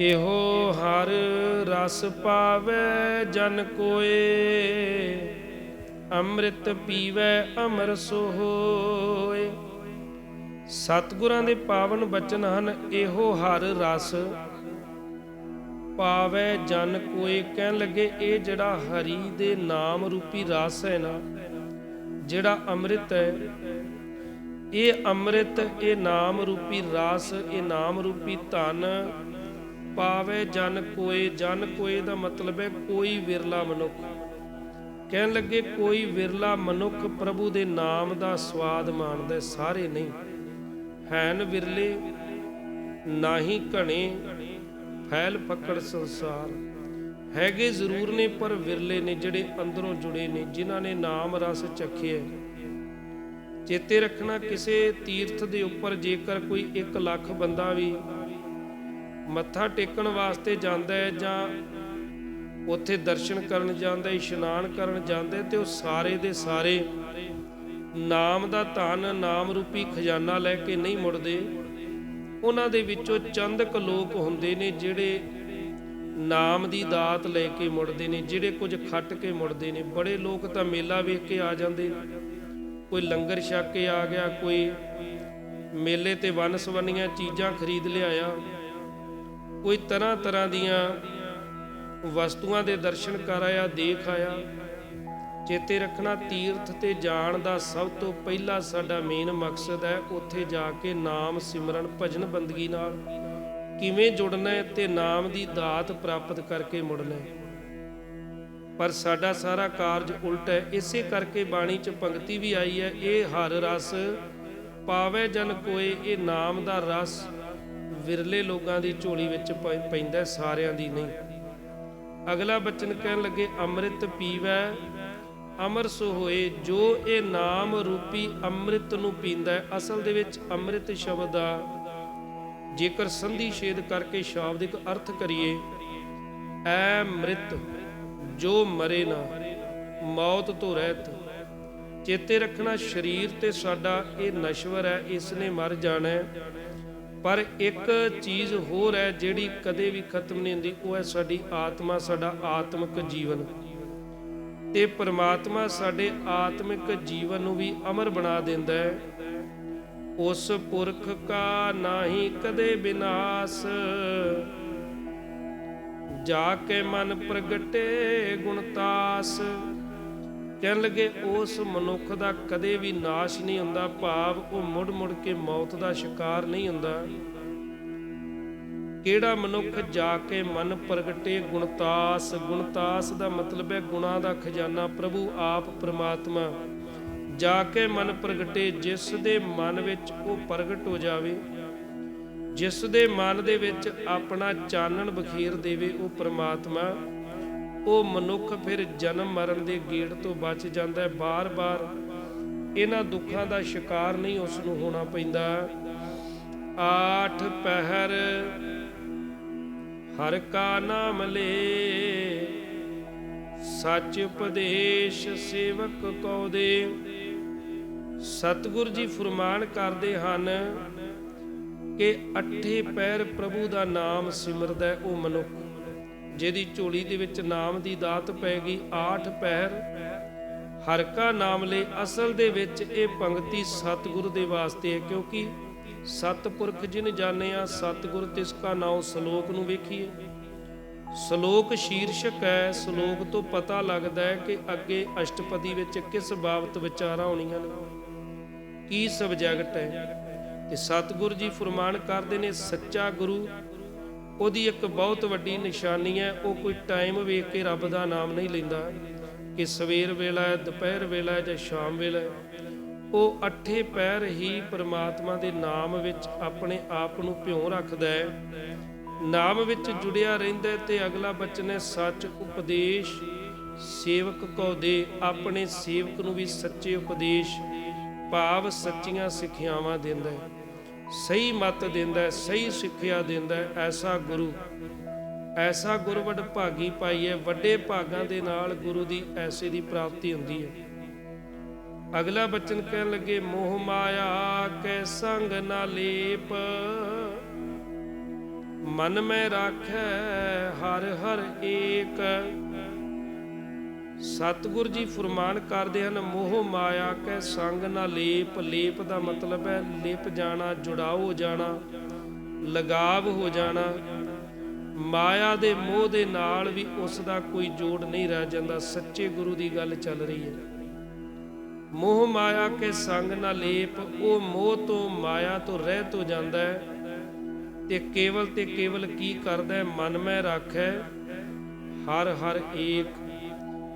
ਇਹੋ ਹਰ ਰਸ ਪਾਵੇ ਜਨ ਕੋਏ, ਅੰਮ੍ਰਿਤ ਪੀਵੇ ਅਮਰ ਸੋਏ ਸਤਿਗੁਰਾਂ ਦੇ ਪਾਵਨ ਬਚਨ ਹਨ, ਇਹੋ ਹਰ ਰਸ ਪਾਵੇ ਜਨ ਕੋਏ। ਕਹਿਣ ਲੱਗੇ, ਇਹ ਜਿਹੜਾ ਹਰੀ ਦੇ ਨਾਮ ਰੂਪੀ ਰਸ ਹੈ ਨਾ, ਜਿਹੜਾ ਅੰਮ੍ਰਿਤ ਹੈ, ਇਹ ਅੰਮ੍ਰਿਤ, ਇਹ ਨਾਮ ਰੂਪੀ ਰਸ, ਇਹ ਨਾਮ ਰੂਪੀ ਧਨ ਪਾਵੇ ਜਨ ਕੋਏ ਜਨ ਕੋਏ ਦਾ ਮਤਲਬ ਹੈ ਕੋਈ ਵਿਰਲਾ ਮਨੁੱਖ। ਕਹਿਣ ਲੱਗੇ ਕੋਈ ਵਿਰਲਾ ਮਨੁੱਖ ਪ੍ਰਭੂ ਦੇ ਨਾਮ ਦਾ ਸਵਾਦ ਮਾਣਦਾ ਸਾਰੇ ਨਹੀਂ। ਹੈਨ ਵਿਰਲੇ, ਨਾਹੀ ਘਣੇ, ਫੈਲ ਪਕੜ ਸੰਸਾਰ। ਹੈਗੇ ਜ਼ਰੂਰ ਨੇ ਪਰ ਵਿਰਲੇ ਨੇ, ਜਿਹੜੇ ਅੰਦਰੋਂ ਜੁੜੇ ਨੇ, ਜਿਨ੍ਹਾਂ ਨੇ ਨਾਮ ਰਸ ਚੱਖਿਆ ਚੇਤੇ ਰੱਖਣਾ ਕਿਸੇ ਤੀਰਥ ਦੇ ਉੱਪਰ ਜੇਕਰ ਕੋਈ 1 ਲੱਖ ਬੰਦਾ ਵੀ ਮੱਥਾ ਟੇਕਣ ਵਾਸਤੇ ਜਾਂਦਾ ਹੈ ਜਾਂ ਉੱਥੇ ਦਰਸ਼ਨ ਕਰਨ ਜਾਂਦਾ, ਇਸ਼ਨਾਨ ਕਰਨ ਜਾਂਦਾ ਹੈ ਤੇ ਉਹ ਸਾਰੇ ਦੇ ਸਾਰੇ ਨਾਮ ਦਾ ਧਨ, ਨਾਮ ਰੂਪੀ ਖਜ਼ਾਨਾ ਲੈ ਕੇ ਨਹੀਂ ਮੁੜਦੇ। ਉਹਨਾਂ ਦੇ ਵਿੱਚੋਂ ਚੰਦਕ ਲੋਕ ਹੁੰਦੇ ਨੇ ਜਿਹੜੇ ਨਾਮ ਦੀ ਦਾਤ ਲੈ ਕੇ ਮੁੜਦੇ ਨੇ, ਜਿਹੜੇ ਕੁਝ ਖੱਟ ਕੇ ਮੁੜਦੇ ਨੇ। ਬੜੇ ਲੋਕ ਤਾਂ ਮੇਲਾ ਵੇਖ ਕੇ ਆ ਜਾਂਦੇ ਨੇ। ਕੋਈ ਲੰਗਰ ਛੱਕ ਕੇ ਆ ਗਿਆ, ਕੋਈ ਮੇਲੇ ਤੇ ਵੰਨ ਸਵੰਨੀਆਂ ਚੀਜ਼ਾਂ ਖਰੀਦ ਲਿਆਇਆ। ਕੋਈ ਤਰ੍ਹਾਂ ਤਰ੍ਹਾਂ ਦੀਆਂ ਵਸਤੂਆਂ ਦੇ ਦਰਸ਼ਨ ਕਰ ਆਇਆ, ਦੇਖ ਆਇਆ। ਚੇਤੇ ਰੱਖਣਾ ਤੀਰਥ ਤੇ ਜਾਣ ਦਾ ਸਭ ਤੋਂ ਪਹਿਲਾ ਸਾਡਾ ਮੇਨ ਮਕਸਦ ਹੈ ਉੱਥੇ ਜਾ ਕੇ ਨਾਮ, ਸਿਮਰਨ, ਭਜਨ ਬੰਦਗੀ ਨਾਲ। ਕਿਵੇਂ ਜੁੜਨਾ ਹੈ ਤੇ ਨਾਮ ਦੀ ਦਾਤ ਪ੍ਰਾਪਤ ਕਰਕੇ ਮੁੜਨਾ ਹੈ। ਪਰ ਸਾਡਾ ਸਾਰਾ ਕਾਰਜ ਉਲਟ ਹੈ, ਇਸੇ ਕਰਕੇ ਬਾਣੀ 'ਚ ਪੰਕਤੀ ਵੀ ਆਈ ਹੈ, ਇਹ ਹਰ ਰਸ ਪਾਵੇ ਜਨ ਕੋਏ, ਇਹ ਨਾਮ ਦਾ ਰਸ ਵਿਰਲੇ ਲੋਕਾਂ ਦੀ ਝੋਲੀ ਵਿੱਚ ਪੈਂਦਾ ਸਾਰਿਆਂ ਦੀ ਨਹੀਂ। ਅਗਲਾ ਬਚਨ ਕਹਿਣ ਲੱਗੇ, ਅੰਮ੍ਰਿਤ ਪੀਵੈ, ਅਮਰ ਸੋ ਹੋਏ, ਜੋ ਇਹ ਨਾਮ ਰੂਪੀ ਅੰਮ੍ਰਿਤ ਨੂੰ ਪੀਂਦਾ ਹੈ। ਅਸਲ ਦੇ ਵਿੱਚ ਅੰਮ੍ਰਿਤ ਸ਼ਬਦ ਦਾ ਜੇਕਰ ਸੰਧੀ ਛੇਦ ਕਰਕੇ ਸ਼ਾਬਦਿਕ ਅਰਥ ਕਰੀਏ, ਐ ਮ੍ਰਿਤ, ਜੋ ਮਰੇ ਨਾ, ਮੌਤ ਤੋਂ ਰਹਿਤ। ਚੇਤੇ ਰੱਖਣਾ, ਸਰੀਰ ਤੇ ਸਾਡਾ ਇਹ ਨਸ਼ਵਰ ਹੈ, ਇਸ ਨੇ ਮਰ ਜਾਣਾ ਹੈ। ਪਰ ਇੱਕ ਚੀਜ਼ ਹੋਰ ਹੈ ਜਿਹੜੀ ਕਦੇ ਵੀ ਖਤਮ ਨਹੀਂ ਹੁੰਦੀ, ਉਹ ਹੈ ਸਾਡੀ ਆਤਮਾ, ਸਾਡਾ ਆਤਮਿਕ ਜੀਵਨ। ਤੇ ਪ੍ਰਮਾਤਮਾ ਸਾਡੇ ਆਤਮਿਕ ਜੀਵਨ ਨੂੰ ਵੀ ਅਮਰ ਬਣਾ ਦਿੰਦਾ ਹੈ। ਉਸ ਪੁਰਖ ਕਾ ਨਾਹੀ ਕਦੇ ਬਿਨਾਸ਼। ਜਾ ਕੇ ਮਨ ਪ੍ਰਗਟੇ ਗੁਣਤਾਸ ਕਹਿਣ ਲੱਗੇ, ਉਸ ਮਨੁੱਖ ਦਾ ਕਦੇ ਵੀ ਨਾਸ਼ ਨਹੀਂ ਹੁੰਦਾ, ਭਾਵ ਉਹ ਮੁੜ ਮੁੜ ਕੇ ਮੌਤ ਦਾ ਸ਼ਿਕਾਰ ਨਹੀਂ ਹੁੰਦਾ। ਕਿਹੜਾ ਮਨੁੱਖ ਜਾ ਕੇ ਮਨ ਪ੍ਰਗਟੇ, ਗੁਣਤਾਸ ਗੁਣਤਾਸ ਦਾ ਮਤਲਬ ਹੈ ਗੁਣਾ ਦਾ ਖਜ਼ਾਨਾ, ਪ੍ਰਭੂ ਆਪ ਪ੍ਰਮਾਤਮਾ। ਜਾ ਕੇ ਮਨ ਪ੍ਰਗਟੇ, ਜਿਸ ਦੇ ਮਨ ਵਿੱਚ ਉਹ ਪ੍ਰਗਟ ਹੋ ਜਾਵੇ, ਜਿਸ ਦੇ ਮਨ ਦੇ ਵਿੱਚ ਆਪਣਾ ਚਾਨਣ ਬਖੀਰ ਦੇਵੇ, ਉਹ ਪ੍ਰਮਾਤਮਾ। ਉਹ ਮਨੁੱਖ ਫਿਰ ਜਨਮ ਮਰਨ ਦੇ ਗੇੜ ਤੋਂ ਬਚ ਜਾਂਦਾ ਹੈ। ਬਾਰ-ਬਾਰ ਇਹਨਾਂ ਦੁੱਖਾਂ ਦਾ ਸ਼ਿਕਾਰ ਨਹੀਂ ਉਸ ਨੂੰ ਹੋਣਾ ਪੈਂਦਾ। ਆਠ ਪਹਿਰ ਹਰ ਕਾ ਨਾਮ ਲੇ, ਸੱਚ ਉਪਦੇਸ਼ ਸੇਵਕ ਕਉ ਦੇ। ਸਤਿਗੁਰ ਜੀ ਫਰਮਾਨ ਕਰਦੇ ਹਨ ਕਿ ਅੱਠੇ ਪੈਰ ਪ੍ਰਭੂ ਦਾ ਨਾਮ ਸਿਮਰਦਾ ਉਹ ਮਨੁੱਖ। ਜਿਹਦੀ ਝੋਲੀ ਦੇ ਵਿੱਚ ਨਾਮ ਦੀ ਦਾਤ ਪੈ ਗਈ ਆਠ ਪੈਰ, ਹਰ ਕਾ ਨਾਮ ਲੈ ਅਸਲ ਦੇ ਵਿੱਚ ਇਹ ਪੰਕਤੀ ਸਤਿਗੁਰ ਦੇ ਵਾਸਤੇ ਹੈ, ਕਿਉਂਕਿ ਸਤਿਪੁਰਖ ਜਿਨ ਜਾਣਿਆ, ਸਤਿਗੁਰ ਤਿਸ ਕਾ ਨਾਉ ਸ਼ਲੋਕ ਨੂੰ ਵੇਖੀਏ। ਸ਼ਲੋਕ ਸ਼ੀਰਸ਼ਕ ਹੈ, ਸ਼ਲੋਕ ਤੋਂ ਪਤਾ ਲੱਗਦਾ ਹੈ ਕਿ ਅੱਗੇ ਅਸ਼ਟਪਦੀ ਵਿੱਚ ਕਿਸ ਬਾਬਤ ਵਿਚਾਰਾਂ ਹੋਣੀਆਂ ਨੇ। ਕੀ ਸਬਜੈਕਟ ਹੈ? ਤੇ ਸਤਿਗੁਰੂ ਜੀ ਫਰਮਾਨ ਕਰਦੇ ਨੇ, ਸੱਚਾ ਗੁਰੂ ਉਹਦੀ ਇੱਕ ਬਹੁਤ ਵੱਡੀ ਨਿਸ਼ਾਨੀ ਹੈ, ਉਹ ਕੋਈ ਟਾਈਮ ਵੇਖ ਕੇ ਰੱਬ ਦਾ ਨਾਮ ਨਹੀਂ ਲੈਂਦਾ ਕਿ ਸਵੇਰ ਵੇਲਾ ਹੈ, ਦੁਪਹਿਰ ਵੇਲਾ ਹੈ ਜਾਂ ਸ਼ਾਮ ਵੇਲਾ ਹੈ। ਉਹ ਅੱਠੇ ਪੈਰ ਹੀ ਪ੍ਰਮਾਤਮਾ ਦੇ ਨਾਮ ਵਿੱਚ ਆਪਣੇ ਆਪ ਨੂੰ ਭਿਉਂ ਰੱਖਦਾ ਹੈ। ਨਾਮ ਵਿੱਚ ਜੁੜਿਆ ਰਹਿੰਦਾ ਹੈ ਤੇ ਅਗਲਾ ਬਚਨ ਹੈ, ਸੱਚ ਉਪਦੇਸ਼, ਸੇਵਕ ਕੋ ਦੇ, ਆਪਣੇ ਸੇਵਕ ਨੂੰ ਵੀ ਸੱਚੇ ਉਪਦੇਸ਼, ਭਾਵ ਸੱਚੀਆਂ ਸਿੱਖਿਆਵਾਂ ਦਿੰਦਾ ਹੈ। ਸਹੀ ਮਤ ਦਿੰਦਾ ਹੈ ਸਹੀ ਸਿੱਖਿਆ ਦਿੰਦਾ ਹੈ ਐਸਾ ਗੁਰੂ। ਐਸਾ ਗੁਰਵਡ ਭਾਗੀ ਪਾਈ ਵੱਡੇ ਭਾਗਾਂ ਦੇ ਨਾਲ ਗੁਰੂ ਦੀ ਐਸੇ ਦੀ ਪ੍ਰਾਪਤੀ ਹੁੰਦੀ ਹੈ। ਅਗਲਾ ਬਚਨ ਕਹਿਣ ਲੱਗੇ, ਮੋਹ ਮਾਇਆ ਕੈ ਸੰਗ ਨਾ ਲੇਪ। ਮਨ ਮੈਂ ਰਾਖੈ, ਹਰ ਹਰ ਏਕ। ਸਤਿਗੁਰ ਜੀ ਫਰਮਾਨ ਕਰਦੇ ਹਨ, ਮੋਹ ਮਾਇਆ ਕੈ ਸੰਗ ਨਾ ਲੇਪ ਲੇਪ ਦਾ ਮਤਲਬ ਹੈ ਲਿਪ ਜਾਣਾ, ਜੁੜਾਓ ਹੋ ਜਾਣਾ, ਲਗਾਵ ਹੋ ਜਾਣਾ। ਮਾਇਆ ਦੇ ਮੋਹ ਦੇ ਨਾਲ ਵੀ ਉਸ ਦਾ ਕੋਈ ਜੋੜ ਨਹੀਂ ਰਹਿ ਜਾਂਦਾ, ਸੱਚੇ ਗੁਰੂ ਦੀ ਗੱਲ ਚੱਲ ਰਹੀ ਹੈ। ਮੋਹ ਮਾਇਆ ਕੇ ਸੰਗ ਨਾ ਲੇਪ, ਉਹ ਮੋਹ ਤੋਂ, ਮਾਇਆ ਤੋਂ ਰਹਿਤ ਹੋ ਜਾਂਦਾ ਹੈ। ਤੇ ਕੇਵਲ ਤੇ ਕੇਵਲ ਕੀ ਕਰਦਾ ਹੈ? ਮਨ ਮੈਂ ਰੱਖੈ, ਹਰ ਹਰ ਏਕ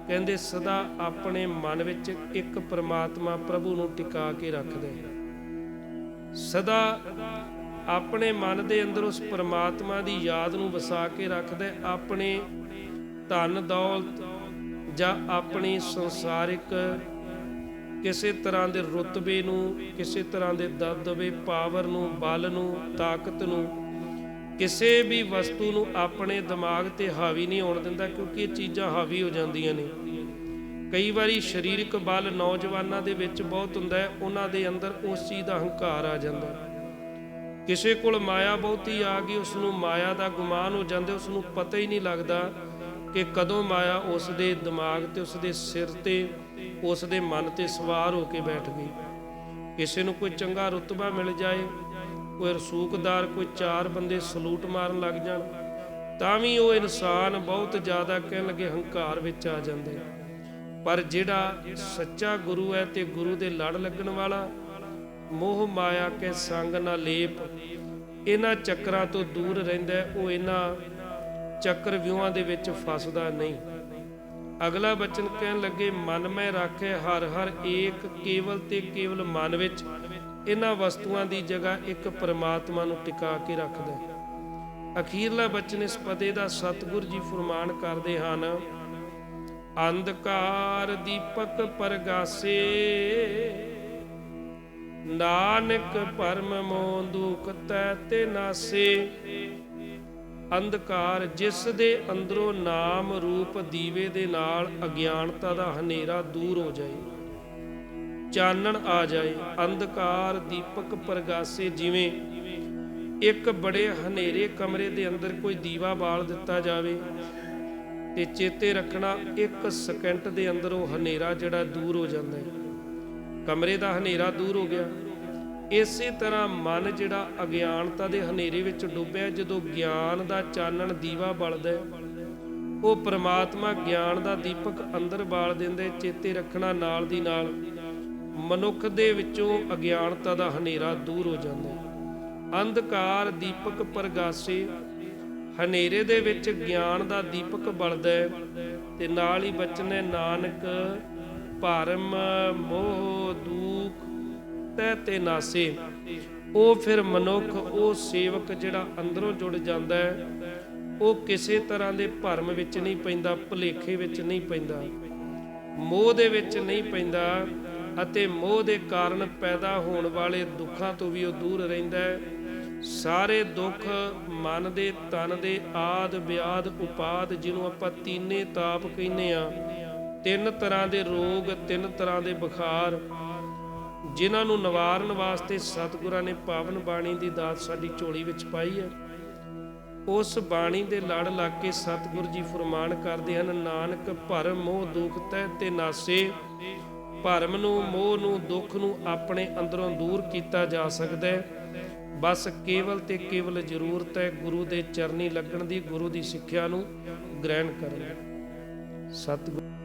ਕਹਿੰਦੇ ਸਦਾ ਆਪਣੇ ਮਨ ਵਿੱਚ ਇੱਕ ਪਰਮਾਤਮਾ ਪ੍ਰਭੂ ਨੂੰ ਟਿਕਾ ਕੇ ਰੱਖਦਾ। ਸਦਾ ਆਪਣੇ ਮਨ ਦੇ ਅੰਦਰ ਉਸ ਪਰਮਾਤਮਾ ਦੀ ਯਾਦ ਨੂੰ ਵਸਾ ਕੇ ਰੱਖਦਾ, ਆਪਣੇ ਧਨ ਦੌਲਤ ਜਾਂ ਆਪਣੀ ਸੰਸਾਰਿਕ ਕਿਸੇ ਤਰ੍ਹਾਂ ਦੇ ਰੁਤਬੇ ਨੂੰ, ਕਿਸੇ ਤਰ੍ਹਾਂ ਦੇ ਦਬਦਬੇ, ਪਾਵਰ ਨੂੰ, ਬਲ ਨੂੰ, ਤਾਕਤ ਨੂੰ ਕਿਸੇ ਵੀ ਵਸਤੂ ਨੂੰ ਆਪਣੇ ਦਿਮਾਗ ਤੇ ਹਾਵੀ ਨਹੀਂ ਹੋਣ ਦਿੰਦਾ ਕਿਉਂਕਿ ਇਹ ਚੀਜ਼ਾਂ ਹਾਵੀ ਹੋ ਜਾਂਦੀਆਂ ਨੇ। ਕਈ ਵਾਰੀ ਸਰੀਰਕ ਬਲ ਨੌਜਵਾਨਾਂ ਦੇ ਵਿੱਚ ਬਹੁਤ ਹੁੰਦਾ ਹੈ, ਉਹਨਾਂ ਦੇ ਅੰਦਰ ਉਸ ਚੀਜ਼ ਦਾ ਹੰਕਾਰ ਆ ਜਾਂਦਾ। ਹੈ ਕਿਸੇ ਕੋਲ ਮਾਇਆ ਬਹੁਤੀ ਆ ਗਈ ਉਸ ਨੂੰ ਮਾਇਆ ਦਾ ਗੁਮਾਨ ਹੋ ਜਾਂਦਾ ਉਸ ਨੂੰ ਪਤਾ ਹੀ ਨਹੀਂ ਲੱਗਦਾ ਕਿ ਕਦੋਂ ਮਾਇਆ ਉਸ ਦੇ ਦਿਮਾਗ ਤੇ ਉਸ ਦੇ ਸਿਰ ਤੇ ਉਸ ਦੇ ਮਨ ਤੇ ਸਵਾਰ ਹੋ ਕੇ ਬੈਠ ਗਈ। ਕਿਸੇ ਨੂੰ ਕੋਈ ਚੰਗਾ ਰੁਤਬਾ ਮਿਲ ਜਾਏ ਕੋਈ ਰਸੂਕਦਾਰ ਕੋਈ ਚਾਰ ਬੰਦੇ ਸਲੂਟ ਮਾਰਨ ਲੱਗ ਜਾਣ, ਤਾਂ ਵੀ ਉਹ ਇਨਸਾਨ ਬਹੁਤ ਜ਼ਿਆਦਾ ਕਹਿਣ ਲੱਗੇ ਹੰਕਾਰ ਵਿੱਚ ਆ ਜਾਂਦੇ ਪਰ ਜਿਹੜਾ ਸੱਚਾ ਗੁਰੂ ਹੈ ਤੇ ਗੁਰੂ ਦੇ ਲੜ ਲੱਗਣ ਵਾਲਾ, ਮੋਹ, ਮਾਇਆ ਕੇ ਸੰਗ ਨਾ ਲੇਪ, ਇਹਨਾਂ ਚੱਕਰਾਂ ਤੋਂ ਦੂਰ ਰਹਿੰਦਾ ਉਹ ਇਹਨਾਂ ਚੱਕਰ ਵਿਊਹਾਂ ਦੇ ਵਿੱਚ ਫਸਦਾ ਨਹੀਂ। ਅਗਲਾ ਬਚਨ ਕਹਿਣ ਲੱਗੇ, ਮਨ ਮੈਂ ਰੱਖੇ ਹਰ ਹਰ ਏਕ ਕੇਵਲ ਤੇ ਕੇਵਲ ਮਨ ਵਿੱਚ ਇਹਨਾਂ ਵਸਤੂਆਂ ਦੀ ਜਗ੍ਹਾ ਇੱਕ ਪਰਮਾਤਮਾ ਨੂੰ ਟਿਕਾ ਕੇ ਰੱਖਦਾ ਹੈ। ਅਖੀਰਲਾ ਬਚਨ ਇਸ ਪਤੇ ਦਾ ਸਤਿਗੁਰ ਜੀ ਫਰਮਾਨ ਕਰਦੇ ਹਨ, ਅੰਧਕਾਰ ਦੀਪਕ ਪਰਗਾਸੇ, ਨਾਨਕ ਪਰਮ ਮੋਹ ਦੁਖ ਤੈ ਤੇ ਨਾਸੇ ਅੰਧਕਾਰ ਜਿਸ ਦੇ ਅੰਦਰੋਂ ਨਾਮ ਰੂਪ ਦੀਵੇ ਦੇ ਨਾਲ ਅਗਿਆਨਤਾ ਦਾ ਹਨੇਰਾ ਦੂਰ ਹੋ ਜਾਏ ਚਾਨਣ ਆ ਜਾਏ, ਅੰਧਕਾਰ ਦੀਪਕ ਪ੍ਰਗਾਸੇ ਜਿਵੇਂ। ਇੱਕ ਬੜੇ ਹਨੇਰੇ ਕਮਰੇ ਦੇ ਅੰਦਰ ਕੋਈ ਦੀਵਾ ਬਾਲ ਦਿੱਤਾ ਜਾਵੇ ਤੇ ਚੇਤੇ ਰੱਖਣਾ ਇੱਕ ਸਕਿੰਟ ਦੇ ਅੰਦਰ ਉਹ ਹਨੇਰਾ ਜਿਹੜਾ ਦੂਰ ਹੋ ਜਾਂਦਾ ਹੈ। ਕਮਰੇ ਦਾ ਹਨੇਰਾ ਦੂਰ ਹੋ ਗਿਆ। ਇਸੇ ਤਰ੍ਹਾਂ ਮਨ ਜਿਹੜਾ ਅਗਿਆਨਤਾ ਦੇ ਹਨੇਰੇ ਵਿੱਚ ਡੁੱਬਿਆ, ਜਦੋਂ ਗਿਆਨ ਦਾ ਚਾਨਣ ਦੀਵਾ ਬਲਦਾ ਉਹ ਪ੍ਰਮਾਤਮਾ ਗਿਆਨ ਦਾ ਦੀਪਕ ਅੰਦਰ ਬਾਲ ਦਿੰਦੇ ਚੇਤੇ ਰੱਖਣਾ ਨਾਲ ਦੀ ਨਾਲ। ਮਨੁੱਖ ਦੇ ਵਿੱਚੋਂ ਅਗਿਆਨਤਾ ਦਾ ਹਨੇਰਾ ਦੂਰ ਹੋ ਜਾਂਦਾ ਹੈ। ਅੰਧਕਾਰ ਦੀਪਕ ਪ੍ਰਗਾਸੇ, ਹਨੇਰੇ ਦੇ ਵਿੱਚ ਗਿਆਨ ਦਾ ਦੀਪਕ ਬਲਦਾ ਹੈ ਤੇ ਨਾਲ ਹੀ ਬਚਨ ਹੈ, ਨਾਨਕ ਭਰਮ ਮੋਹ ਦੁਖ ਤੈ ਤੇ ਨਾਸੇ। ਉਹ ਫਿਰ ਮਨੁੱਖ, ਉਹ ਸੇਵਕ ਜਿਹੜਾ ਅੰਦਰੋਂ ਜੁੜ ਜਾਂਦਾ ਹੈ, ਉਹ ਕਿਸੇ ਤਰ੍ਹਾਂ ਦੇ ਭਰਮ ਵਿੱਚ ਨਹੀਂ ਪੈਂਦਾ, ਭੁਲੇਖੇ ਵਿੱਚ ਨਹੀਂ ਪੈਂਦਾ, ਮੋਹ ਦੇ ਵਿੱਚ ਨਹੀਂ ਪੈਂਦਾ। ਅਤੇ ਮੋਹ ਦੇ ਕਾਰਨ ਪੈਦਾ ਹੋਣ ਵਾਲੇ ਦੁੱਖਾਂ ਤੋਂ ਵੀ ਉਹ ਦੂਰ ਰਹਿੰਦਾ ਹੈ। ਸਾਰੇ ਦੁੱਖ ਮਨ ਦੇ, ਤਨ ਦੇ ਆਦ ਵਿਆਦ ਉਪਾਦ ਜਿਹਨੂੰ ਆਪਾਂ ਤੀਨੇ ਤਾਪ ਕਹਿੰਦੇ ਆ ਤਿੰਨ ਤਰ੍ਹਾਂ ਦੇ ਰੋਗ, ਤਿੰਨ ਤਰ੍ਹਾਂ ਦੇ ਬੁਖਾਰ, ਜਿਨ੍ਹਾਂ ਨੂੰ ਨਿਵਾਰਨ ਵਾਸਤੇ ਸਤਿਗੁਰਾਂ ਨੇ ਪਾਵਨ ਬਾਣੀ ਦੀ ਦਾਤ ਸਾਡੀ ਝੋਲੀ ਵਿੱਚ ਪਾਈ ਹੈ। ਉਸ ਬਾਣੀ ਦੇ ਲੜ ਲੱਗ ਕੇ ਸਤਿਗੁਰ ਜੀ ਫਰਮਾਨ ਕਰਦੇ ਹਨ, ਨਾਨਕ ਭਰਮ ਮੋਹ ਦੁਖ ਤੈ ਤੇ ਨਾਸੇ ਭਰਮ ਨੂੰ, ਮੋਹ ਨੂੰ, ਦੁੱਖ ਨੂੰ ਆਪਣੇ ਅੰਦਰੋਂ ਦੂਰ ਕੀਤਾ ਜਾ ਸਕਦਾ ਹੈ। ਬਸ ਕੇਵਲ ਤੇ ਕੇਵਲ ਜ਼ਰੂਰਤ ਹੈ ਗੁਰੂ ਦੇ ਚਰਨੀ ਲੱਗਣ ਦੀ, ਗੁਰੂ ਦੀ ਸਿੱਖਿਆ ਨੂੰ ਗ੍ਰਹਿਣ ਕਰਨ ਸਤਿਗੁਰੂ